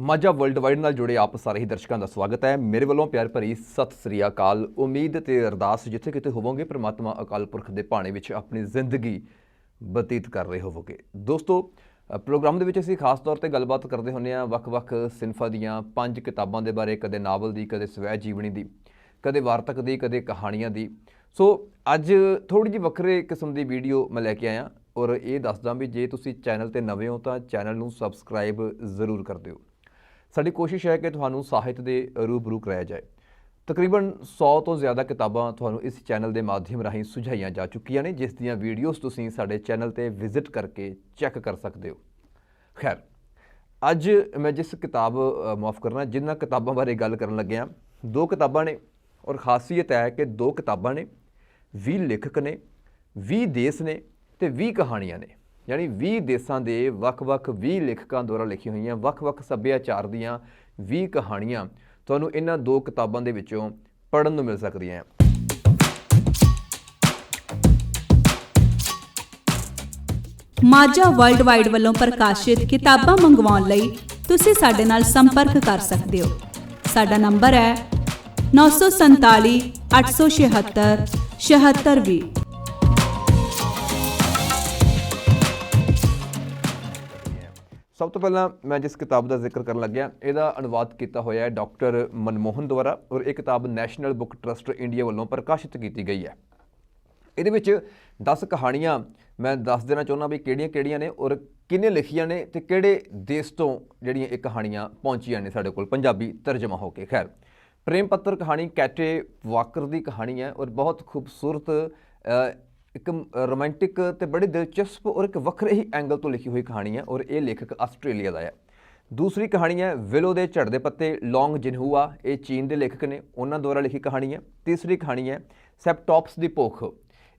Majha world wide ਨਾਲ ਜੁੜੇ ਆਪ ਸਾਰੇ ਹੀ ਦਰਸ਼ਕਾਂ ਦਾ ਸਵਾਗਤ ਹੈ। ਮੇਰੇ ਵੱਲੋਂ ਪਿਆਰ ਭਰੀ ਸਤਿ ਸ੍ਰੀ ਅਕਾਲ। ਉਮੀਦ ਤੇ ਅਰਦਾਸ ਜਿੱਥੇ ਕਿਤੇ ਹੋਵੋਗੇ, ਪ੍ਰਮਾਤਮਾ ਅਕਾਲ ਪੁਰਖ ਦੇ ਭਾਣੇ ਵਿੱਚ ਆਪਣੀ ਜ਼ਿੰਦਗੀ ਬਤੀਤ ਕਰ ਰਹੇ ਹੋਵੋਗੇ। ਦੋਸਤੋ, ਪ੍ਰੋਗਰਾਮ ਦੇ ਵਿੱਚ ਅਸੀਂ ਖਾਸ ਤੌਰ ਤੇ ਗੱਲਬਾਤ ਕਰਦੇ ਹੁੰਦੇ ਹਾਂ ਵੱਖ-ਵੱਖ ਸਿਨਫਾਂ ਦੀਆਂ ਪੰਜ ਕਿਤਾਬਾਂ ਦੇ ਬਾਰੇ, ਕਦੇ ਨਾਵਲ ਦੀ, ਕਦੇ ਸਵੈ ਜੀਵਨੀ ਦੀ, ਕਦੇ ਵਾਰਤਕ ਦੀ, ਕਦੇ ਕਹਾਣੀਆਂ ਦੀ। ਸੋ, ਅੱਜ ਥੋੜੀ ਜਿਹੀ ਵੱਖਰੇ ਕਿਸਮ ਦੀ ਵੀਡੀਓ ਮੈਂ ਲੈ ਕੇ ਆਇਆ ਔਰ ਇਹ ਦੱਸਦਾ ਵੀ ਜੇ ਤੁਸੀਂ ਚੈਨਲ ਤੇ ਨਵੇਂ ਹੋ ਤਾਂ ਚੈਨਲ ਨੂੰ ਸਬਸਕ੍ਰਾਈਬ ਜ਼ਰੂਰ ਕਰ ਦਿਓ। ਸਾਡੀ ਕੋਸ਼ਿਸ਼ ਹੈ ਕਿ ਤੁਹਾਨੂੰ ਸਾਹਿਤ ਦੇ ਰੂਬਰੂ ਕਰਾਇਆ ਜਾਏ। ਤਕਰੀਬਨ 100 ਤੋਂ ਜ਼ਿਆਦਾ ਕਿਤਾਬਾਂ ਤੁਹਾਨੂੰ ਇਸ ਚੈਨਲ ਦੇ ਮਾਧਿਅਮ ਰਾਹੀਂ ਸੁਝਾਈਆਂ ਜਾ ਚੁੱਕੀਆਂ ਨੇ, ਜਿਸ ਦੀਆਂ ਵੀਡੀਓਜ਼ ਤੁਸੀਂ ਸਾਡੇ ਚੈਨਲ ਤੇ ਵਿਜ਼ਿਟ ਕਰਕੇ ਚੈੱਕ ਕਰ ਸਕਦੇ ਹੋ। ਖੈਰ, ਅੱਜ ਮੈਂ ਜਿਸ ਕਿਤਾਬ ਮਾਫ ਕਰਨਾ, ਜਿਨ੍ਹਾਂ ਕਿਤਾਬਾਂ ਬਾਰੇ ਗੱਲ ਕਰਨ ਲੱਗਿਆ, ਦੋ ਕਿਤਾਬਾਂ ਨੇ ਔਰ ਖਾਸੀਅਤ ਹੈ ਕਿ ਦੋ ਕਿਤਾਬਾਂ ਨੇ 20 ਲੇਖਕ ਨੇ 20 ਦੇਸ਼ ਨੇ ਤੇ 20 ਕਹਾਣੀਆਂ ਨੇ। ਯਾਨੀ 20 ਦੇਸ਼ਾਂ ਦੇ ਵੱਖ-ਵੱਖ 20 ਲੇਖਕਾਂ ਦੁਆਰਾ ਲਿਖੀਆਂ ਹੋਈਆਂ ਵੱਖ-ਵੱਖ ਸੱਭਿਆਚਾਰ ਦੀਆਂ 20 ਕਹਾਣੀਆਂ ਤੁਹਾਨੂੰ ਇਹਨਾਂ ਦੋ ਕਿਤਾਬਾਂ ਦੇ ਵਿੱਚੋਂ ਪੜ੍ਹਨ ਨੂੰ ਮਿਲ ਸਕਦੀਆਂ ਮਾਝਾ ਵਰਲਡ ਵਾਈਡ ਵੱਲੋਂ ਪ੍ਰਕਾਸ਼ਿਤ ਕਿਤਾਬਾਂ ਮੰਗਵਾਉਣ ਲਈ ਤੁਸੀਂ ਸਾਡੇ ਨਾਲ ਸੰਪਰਕ ਕਰ ਸਕਦੇ ਹੋ। ਸਾਡਾ ਨੰਬਰ ਹੈ 947 876 7620 ਸਭ ਤੋਂ ਪਹਿਲਾਂ ਮੈਂ ਜਿਸ ਕਿਤਾਬ ਦਾ ਜ਼ਿਕਰ ਕਰਨ ਲੱਗਿਆ, ਇਹਦਾ ਅਨੁਵਾਦ ਕੀਤਾ ਹੋਇਆ ਹੈ ਡਾਕਟਰ ਮਨਮੋਹਨ ਦੁਆਰਾ ਔਰ ਇਹ ਕਿਤਾਬ ਨੈਸ਼ਨਲ ਬੁੱਕ ਟਰਸਟ ਇੰਡੀਆ ਵੱਲੋਂ ਪ੍ਰਕਾਸ਼ਿਤ ਕੀਤੀ ਗਈ ਹੈ। ਇਹਦੇ ਵਿੱਚ 10 ਕਹਾਣੀਆਂ ਮੈਂ ਦੱਸ ਦੇਣਾ ਚਾਹੁੰਦਾ ਵੀ ਕਿਹੜੀਆਂ-ਕਿਹੜੀਆਂ ਨੇ ਔਰ ਕਿੰਨੇ ਲਿਖੀਆਂ ਨੇ ਤੇ ਕਿਹੜੇ ਦੇਸ਼ ਤੋਂ ਜਿਹੜੀਆਂ ਇਹ ਕਹਾਣੀਆਂ ਪਹੁੰਚੀਆਂ ਨੇ ਸਾਡੇ ਕੋਲ, ਪੰਜਾਬੀ ਤਰਜਮਾ ਹੋ ਕੇ। ਖੈਰ, ਪ੍ਰੇਮ ਪੱਤਰ ਕਹਾਣੀ ਕੈਟੇ ਵਾਕਰ ਦੀ ਕਹਾਣੀ ਹੈ ਔਰ ਬਹੁਤ ਖੂਬਸੂਰਤ ਇੱਕ ਰੋਮਾਂਟਿਕ ਤੇ ਬੜੇ ਦਿਲਚਸਪ ਔਰ ਇੱਕ ਵੱਖਰੇ ਹੀ ਐਂਗਲ ਤੋਂ ਲਿਖੀ ਹੋਈ ਕਹਾਣੀ ਹੈ ਔਰ ਇਹ ਲੇਖਕ ਆਸਟ੍ਰੇਲੀਆ ਦਾ ਹੈ। ਦੂਸਰੀ ਕਹਾਣੀ ਹੈ ਵਿਲੋ ਦੇ ਝੜਦੇ ਪੱਤੇ ਲੌਂਗ ਜਿਨਹੂਆ, ਇਹ ਚੀਨ ਦੇ ਲੇਖਕ ਨੇ, ਉਹਨਾਂ ਦੁਆਰਾ ਲਿਖੀ ਕਹਾਣੀ ਹੈ। ਤੀਸਰੀ ਕਹਾਣੀ ਹੈ ਸੈਪਟੋਪਸ ਦੀ ਭੁੱਖ।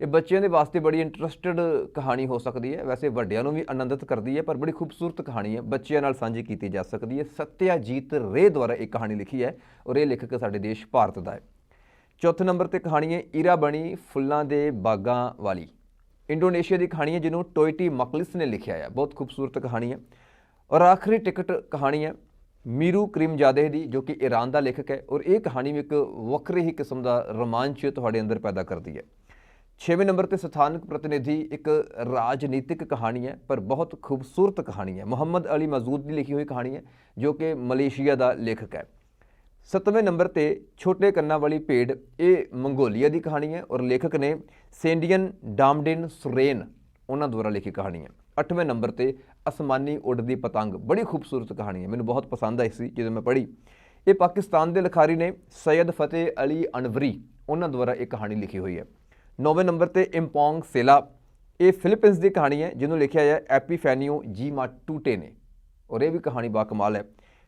ਇਹ ਬੱਚਿਆਂ ਦੇ ਵਾਸਤੇ ਬੜੀ ਇੰਟਰਸਟਿਡ ਕਹਾਣੀ ਹੋ ਸਕਦੀ ਹੈ। ਵੈਸੇ ਵੱਡਿਆਂ ਨੂੰ ਵੀ ਆਨੰਦਿਤ ਕਰਦੀ ਹੈ, ਪਰ ਬੜੀ ਖੂਬਸੂਰਤ ਕਹਾਣੀ ਹੈ। ਬੱਚਿਆਂ ਨਾਲ ਸਾਂਝੀ ਕੀਤੀ ਜਾ ਸਕਦੀ ਹੈ। ਸਤਿਆਜੀਤ ਰੇ ਦੁਆਰਾ ਇਹ ਕਹਾਣੀ ਲਿਖੀ ਹੈ ਔਰ ਇਹ ਲੇਖਕ ਸਾਡੇ ਦੇਸ਼, ਭਾਰਤ ਦਾ ਹੈ। ਚੌਥੇ ਨੰਬਰ ਤੇ ਕਹਾਣੀ ਹੈ ਈਰਾ ਬਣੀ ਫੁੱਲਾਂ ਦੇ ਬਾਗਾਂ ਵਾਲੀ। ਇੰਡੋਨੇਸ਼ੀਆ ਦੀ ਕਹਾਣੀ ਹੈ ਜਿਹਨੂੰ ਟੋਇਟੀ ਮਕਲਿਸ ਨੇ ਲਿਖਿਆ ਹੈ। ਬਹੁਤ ਖੂਬਸੂਰਤ ਕਹਾਣੀ ਹੈ। ਔਰ ਆਖਰੀ ਟਿਕਟ ਕਹਾਣੀ ਹੈ ਮੀਰੂ ਕਰੀਮਜ਼ਾਦੇ ਦੀ, ਜੋ ਕਿ ਈਰਾਨ ਦਾ ਲੇਖਕ ਹੈ। ਔਰ ਇਹ ਕਹਾਣੀ ਵੀ ਇੱਕ ਵੱਖਰੇ ਹੀ ਕਿਸਮ ਦਾ ਰੋਮਾਂਚ ਤੁਹਾਡੇ ਅੰਦਰ ਪੈਦਾ ਕਰਦੀ ਹੈ। ਛੇਵੇਂ ਨੰਬਰ ਤੇ ਸਥਾਨਕ ਪ੍ਰਤੀਨਿਧੀ ਇੱਕ ਰਾਜਨੀਤਿਕ ਕਹਾਣੀ ਹੈ, ਪਰ ਬਹੁਤ ਖੂਬਸੂਰਤ ਕਹਾਣੀ ਹੈ। ਮੁਹੰਮਦ ਅਲੀ ਮਜ਼ੂਦ ਦੀ ਲਿਖੀ ਹੋਈ ਕਹਾਣੀ ਹੈ, ਜੋ ਕਿ ਮਲੇਸ਼ੀਆ ਦਾ ਲੇਖਕ ਹੈ। ਸੱਤਵੇਂ ਨੰਬਰ ਤੇ ਛੋਟੇ ਕੰਨਾਂ ਵਾਲੀ ਭੇਡ, ਇਹ ਮੰਗੋਲੀਆ ਦੀ ਕਹਾਣੀ ਹੈ ਔਰ ਲੇਖਕ ਨੇ ਸੇਂਡੀਅਨ ਡਾਮਡਿਨ ਸੁਰੇਨ ਉਹਨਾਂ ਦੁਆਰਾ ਲਿਖੀ ਕਹਾਣੀ ਹੈ। ਅੱਠਵੇਂ ਨੰਬਰ ਤੇ ਅਸਮਾਨੀ ਉੱਡਦੀ ਪਤੰਗ, ਬੜੀ ਖੂਬਸੂਰਤ ਕਹਾਣੀ ਹੈ। ਮੈਨੂੰ ਬਹੁਤ ਪਸੰਦ ਆਈ ਸੀ ਜਦੋਂ ਮੈਂ ਪੜ੍ਹੀ। ਇਹ ਪਾਕਿਸਤਾਨ ਦੇ ਲਿਖਾਰੀ ਨੇ ਸੈਯਦ ਫਤਿਹ ਅਲੀ ਅਨਵਰੀ ਉਹਨਾਂ ਦੁਆਰਾ ਇਹ ਕਹਾਣੀ ਲਿਖੀ ਹੋਈ ਹੈ। ਨੌਵੇਂ ਨੰਬਰ ਤੇ ਇੰਪੋਂਗ ਸੇਲਾ, ਇਹ ਫਿਲੀਪੀਨਸ ਦੀ ਕਹਾਣੀ ਹੈ ਜਿਹਨੂੰ ਲਿਖਿਆ ਹੈ ਐਪੀਫੈਨੀਓ ਜੀ ਮਾਟੂਟੇ ਨੇ। ਔਰ ਇਹ ਵੀ ਕਹਾਣੀ ਬਾ ਕਮਾਲ ਹੈ।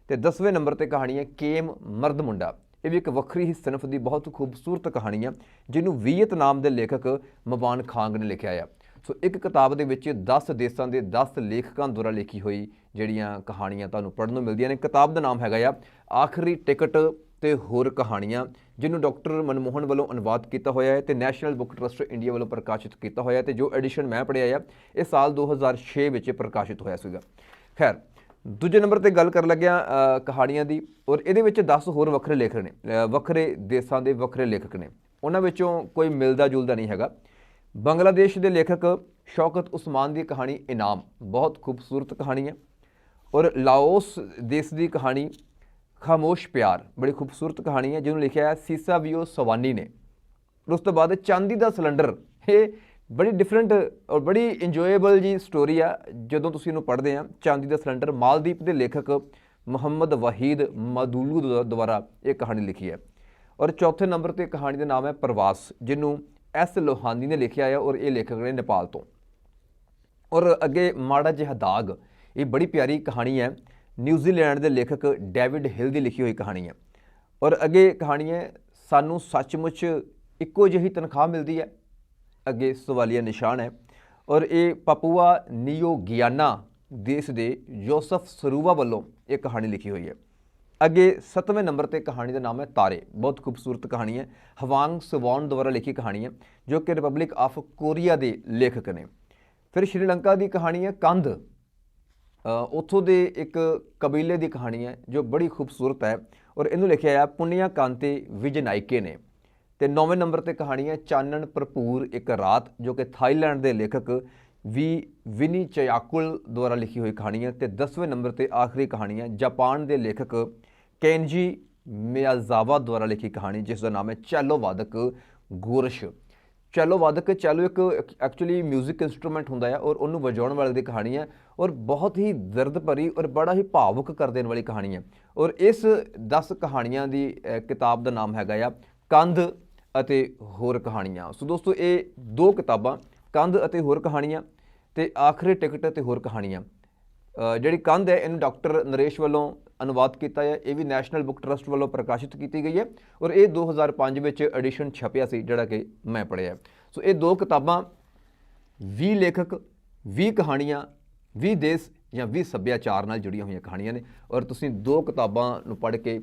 ਤੇ 10ਵੇਂ ਨੰਬਰ ਤੇ ਕਹਾਣੀ ਹੈ ਕੇਮ ਮਰਦ ਮੁੰਡਾ। ਇਹ ਵੀ ਇੱਕ ਵੱਖਰੀ ਹੀ ਸਿਨਫ ਦੀ ਬਹੁਤ ਖੂਬਸੂਰਤ ਕਹਾਣੀ ਹੈ ਜਿਹਨੂੰ ਵੀਅਤਨਾਮ ਦੇ ਲੇਖਕ ਮਵਾਨ ਖਾਂਗ ਨੇ ਲਿਖਿਆ ਆ। ਸੋ ਇੱਕ ਕਿਤਾਬ ਦੇ ਵਿੱਚ 10 ਦੇਸ਼ਾਂ ਦੇ 10 ਲੇਖਕਾਂ ਦੁਆਰਾ ਲਿਖੀ ਹੋਈ ਜਿਹੜੀਆਂ ਕਹਾਣੀਆਂ ਤੁਹਾਨੂੰ ਪੜ੍ਹਨ ਨੂੰ ਮਿਲਦੀਆਂ ਨੇ, ਕਿਤਾਬ ਦਾ ਨਾਮ ਹੈਗਾ ਆ, ਆਖਰੀ ਟਿਕਟ ਤੇ ਹੋਰ ਕਹਾਣੀਆਂ, ਜਿਹਨੂੰ ਡਾਕਟਰ ਮਨਮੋਹਨ ਵੱਲੋਂ ਅਨੁਵਾਦ ਕੀਤਾ ਹੋਇਆ ਹੈ ਤੇ ਨੈਸ਼ਨਲ ਬੁੱਕ ਟਰਸਟ ਇੰਡੀਆ ਵੱਲੋਂ ਪ੍ਰਕਾਸ਼ਿਤ ਕੀਤਾ ਹੋਇਆ ਹੈ ਤੇ ਜੋ ਐਡੀਸ਼ਨ ਮੈਂ ਪੜ੍ਹਿਆ ਆ, ਇਹ ਸਾਲ 2006 ਵਿੱਚ ਪ੍ਰਕਾਸ਼ਿਤ ਹੋਇਆ ਸੀਗਾ। ਖੈਰ ਦੂਜੇ ਨੰਬਰ ਤੇ ਗੱਲ ਕਰਨ ਲੱਗਿਆ ਕਹਾਣੀਆਂ ਦੀ, ਔਰ ਇਹਦੇ ਵਿੱਚ 10 ਹੋਰ ਵੱਖਰੇ ਲੇਖਕ ਨੇ ਵੱਖਰੇ ਦੇਸ਼ਾਂ ਦੇ ਵੱਖਰੇ ਲੇਖਕ ਨੇ। ਉਹਨਾਂ ਵਿੱਚੋਂ ਕੋਈ ਮਿਲਦਾ ਜੁਲਦਾ ਨਹੀਂ ਹੈਗਾ। ਬੰਗਲਾਦੇਸ਼ ਦੇ ਲੇਖਕ ਸ਼ੌਕਤ ਉਸਮਾਨ ਦੀ ਕਹਾਣੀ ਇਨਾਮ, ਬਹੁਤ ਖੂਬਸੂਰਤ ਕਹਾਣੀ ਹੈ। ਔਰ ਲਾਓਸ ਦੇਸ਼ ਦੀ ਕਹਾਣੀ ਖਾਮੋਸ਼ ਪਿਆਰ, ਬੜੀ ਖੂਬਸੂਰਤ ਕਹਾਣੀ ਹੈ, ਜਿਹਨੂੰ ਲਿਖਿਆ ਹੈ ਸੀਸਾ ਵੀਓ ਸਵਾਨੀ ਨੇ। ਉਸ ਤੋਂ ਬਾਅਦ ਚਾਂਦੀ ਦਾ ਸਿਲੰਡਰ ਇਹ ਬੜੀ ਡਿਫਰੈਂਟ ਔਰ ਬੜੀ ਇੰਜੋਏਬਲ ਜੀ ਸਟੋਰੀ ਆ। ਜਦੋਂ ਤੁਸੀਂ ਇਹਨੂੰ ਪੜ੍ਹਦੇ ਆ, ਚਾਂਦੀ ਦਾ ਸਿਲੰਡਰ ਮਾਲਦੀਪ ਦੇ ਲੇਖਕ ਮੁਹੰਮਦ ਵਹੀਦ ਮਦੂਲੂ ਦੁ- ਦੁਆਰਾ ਇਹ ਕਹਾਣੀ ਲਿਖੀ ਹੈ। ਔਰ ਚੌਥੇ ਨੰਬਰ ਤੇ ਕਹਾਣੀ ਦਾ ਨਾਮ ਹੈ ਪ੍ਰਵਾਸ, ਜਿਹਨੂੰ ਐਸ ਲੋਹਾਨੀ ਨੇ ਲਿਖਿਆ ਹੈ ਔਰ ਇਹ ਲੇਖਕ ਨੇ ਨੇਪਾਲ ਤੋਂ। ਔਰ ਅੱਗੇ ਮਾੜਾ ਜਿਹਾ ਦਾਗ, ਇਹ ਬੜੀ ਪਿਆਰੀ ਕਹਾਣੀ ਹੈ। ਨਿਊਜ਼ੀਲੈਂਡ ਦੇ ਲੇਖਕ ਡੇਵਿਡ ਹਿਲ ਦੀ ਲਿਖੀ ਹੋਈ ਕਹਾਣੀ ਹੈ। ਔਰ ਅੱਗੇ ਕਹਾਣੀ ਹੈ, ਸਾਨੂੰ ਸੱਚਮੁੱਚ ਇੱਕੋ ਜਿਹੀ ਤਨਖਾਹ ਮਿਲਦੀ ਹੈ। ਅੱਗੇ ਸਵਾਲੀਆ ਨਿਸ਼ਾਨ ਹੈ। ਔਰ ਇਹ ਪਾਪੂਆ ਨਿਊ ਗਿਆਨਾ ਦੇਸ਼ ਦੇ ਯੋਸਫ ਸਰੂਵਾ ਵੱਲੋਂ ਇਹ ਕਹਾਣੀ ਲਿਖੀ ਹੋਈ ਹੈ। ਅੱਗੇ 7ਵੇਂ ਨੰਬਰ ਤੇ ਕਹਾਣੀ ਦਾ ਨਾਮ ਹੈ ਤਾਰੇ। ਬਹੁਤ ਖੂਬਸੂਰਤ ਕਹਾਣੀ ਹੈ। ਹਵਾਂਗ ਸਵਾਨ ਦੁਆਰਾ ਲਿਖੀ ਕਹਾਣੀ ਹੈ, ਜੋ ਕਿ ਰਿਪਬਲਿਕ ਆਫ ਕੋਰੀਆ ਦੇ ਲੇਖਕ ਨੇ। ਫਿਰ ਸ਼੍ਰੀਲੰਕਾ ਦੀ ਕਹਾਣੀ ਹੈ ਕੰਧ। ਉੱਥੋਂ ਦੇ ਇੱਕ ਕਬੀਲੇ ਦੀ ਕਹਾਣੀ ਹੈ, ਜੋ ਬੜੀ ਖੂਬਸੂਰਤ ਹੈ। ਔਰ ਇਹਨੂੰ ਲਿਖਿਆ ਹੈ ਪੁੰਨਿਆ ਕਾਂਤੇ ਵਿਜਨਾਇਕੇ ਨੇ। ਤੇ 9ਵੇਂ ਨੰਬਰ ਤੇ ਕਹਾਣੀ ਹੈ ਚਾਨਣ ਭਰਪੂਰ ਇੱਕ ਰਾਤ, ਜੋ ਕਿ ਥਾਈਲੈਂਡ ਦੇ ਲੇਖਕ ਵੀ ਵਿਨੀ ਚਯਾਕੁਲ ਦੁਆਰਾ ਲਿਖੀ ਹੋਈ ਕਹਾਣੀ ਹੈ ਤੇ 10ਵੇਂ ਨੰਬਰ ਤੇ ਆਖਰੀ ਕਹਾਣੀ ਹੈ ਜਾਪਾਨ ਦੇ ਲੇਖਕ ਕੇਨਜੀ ਮਿਆਜ਼ਾਵਾ ਦੁਆਰਾ ਲਿਖੀ ਕਹਾਣੀ, ਜਿਸ ਦਾ ਨਾਮ ਹੈ ਚੈਲੋ ਵਾਦਕ ਗੋਰਸ਼। ਚੈਲੋ ਵਾਦਕ, ਚੈਲੋ ਇੱਕ ਐਕਚੁਅਲੀ 뮤직 ਇਨਸਟਰੂਮੈਂਟ ਹੁੰਦਾ ਹੈ ਔਰ ਉਹਨੂੰ ਵਜਾਉਣ ਵਾਲੇ ਦੀ ਕਹਾਣੀ ਹੈ ਔਰ ਬਹੁਤ ਹੀ ਦਰਦ ਭਰੀ ਔਰ ਬੜਾ ਹੀ ਭਾਵੁਕ ਕਰ ਦੇਣ ਵਾਲੀ ਕਹਾਣੀ ਹੈ। ਔਰ ਇਸ 10 ਕਹਾਣੀਆਂ ਦੀ ਕਿਤਾਬ ਦਾ ਨਾਮ ਹੈਗਾ ਆ ਕੰਧ ਅਤੇ ਹੋਰ ਕਹਾਣੀਆਂ। ਸੋ ਦੋਸਤੋ, ਇਹ ਦੋ ਕਿਤਾਬਾਂ, ਕੰਧ ਅਤੇ ਹੋਰ ਕਹਾਣੀਆਂ ਤੇ ਆਖਰੀ ਟਿਕਟ ਅਤੇ ਹੋਰ ਕਹਾਣੀਆਂ। ਜਿਹੜੀ ਕੰਧ ਹੈ, ਇਹਨੂੰ ਡਾਕਟਰ ਨਰੇਸ਼ ਵੱਲੋਂ ਅਨੁਵਾਦ ਕੀਤਾ ਹੈ। ਇਹ ਵੀ ਨੈਸ਼ਨਲ ਬੁੱਕ ਟਰਸਟ ਵੱਲੋਂ ਪ੍ਰਕਾਸ਼ਿਤ ਕੀਤੀ ਗਈ ਹੈ ਔਰ ਇਹ 2005 ਵਿੱਚ ਐਡੀਸ਼ਨ ਛਪਿਆ ਸੀ, ਜਿਹੜਾ ਕਿ ਮੈਂ ਪੜ੍ਹਿਆ ਸੋ ਇਹ ਦੋ ਕਿਤਾਬਾਂ 20 ਲੇਖਕ 20 ਕਹਾਣੀਆਂ 20 ਦੇਸ਼ ਜਾਂ 20 ਸੱਭਿਆਚਾਰ ਨਾਲ ਜੁੜੀਆਂ ਹੋਈਆਂ ਕਹਾਣੀਆਂ ਨੇ ਔਰ ਤੁਸੀਂ ਦੋ ਕਿਤਾਬਾਂ ਨੂੰ ਪੜ੍ਹ ਕੇ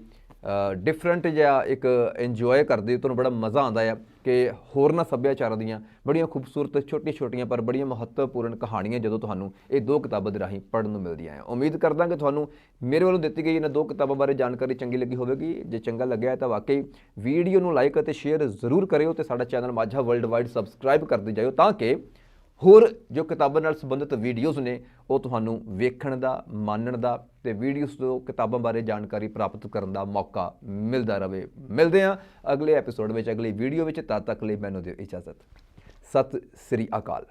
ਡਿਫਰੈਂਟ ਜਿਹਾ ਇੱਕ ਇੰਜੋਏ ਕਰਦੇ, ਤੁਹਾਨੂੰ ਬੜਾ ਮਜ਼ਾ ਆਉਂਦਾ ਆ ਕਿ ਹੋਰਨਾਂ ਸੱਭਿਆਚਾਰਾਂ ਦੀਆਂ ਬੜੀਆਂ ਖੂਬਸੂਰਤ ਛੋਟੀ-ਛੋਟੀਆਂ ਪਰ ਬੜੀਆਂ ਮਹੱਤਵਪੂਰਨ ਕਹਾਣੀਆਂ ਜਦੋਂ ਤੁਹਾਨੂੰ ਇਹ ਦੋ ਕਿਤਾਬਾਂ ਦੇ ਰਾਹੀਂ ਪੜ੍ਹਨ ਨੂੰ ਮਿਲਦੀਆਂ ਹੈ ਉਮੀਦ ਕਰਦਾ ਕਿ ਤੁਹਾਨੂੰ ਮੇਰੇ ਵੱਲੋਂ ਦਿੱਤੀ ਗਈ ਇਹਨਾਂ ਦੋ ਕਿਤਾਬਾਂ ਬਾਰੇ ਜਾਣਕਾਰੀ ਚੰਗੀ ਲੱਗੀ ਹੋਵੇਗੀ। ਜੇ ਚੰਗਾ ਲੱਗਿਆ ਤਾਂ ਵਾਕਈ ਵੀਡੀਓ ਨੂੰ ਲਾਈਕ ਅਤੇ ਸ਼ੇਅਰ ਜ਼ਰੂਰ ਕਰਿਓ ਤੇ ਸਾਡਾ channel Majha world wide subscribe ਕਰਦੇ ਜਾਇਓ ਤਾਂ ਕਿ ਹੋਰ ਜੋ ਕਿਤਾਬਾਂ ਨਾਲ ਸੰਬੰਧਿਤ ਵੀਡੀਓਜ਼ ਨੇ, ਉਹ ਤੁਹਾਨੂੰ ਵੇਖਣ ਦਾ, ਮੰਨਣ ਦਾ ਤੇ ਵੀਡੀਓਜ਼ ਤੋਂ ਕਿਤਾਬਾਂ ਬਾਰੇ ਜਾਣਕਾਰੀ ਪ੍ਰਾਪਤ ਕਰਨ ਦਾ ਮੌਕਾ ਮਿਲਦਾ ਰਹੇ ਮਿਲਦੇ ਹਾਂ ਅਗਲੇ ਐਪੀਸੋਡ ਵਿੱਚ, ਅਗਲੀ ਵੀਡੀਓ ਵਿੱਚ। ਤਦ ਤੱਕ ਲਈ ਮੈਨੂੰ ਦਿਓ ਇਜਾਜ਼ਤ। ਸਤਿ ਸ੍ਰੀ ਅਕਾਲ।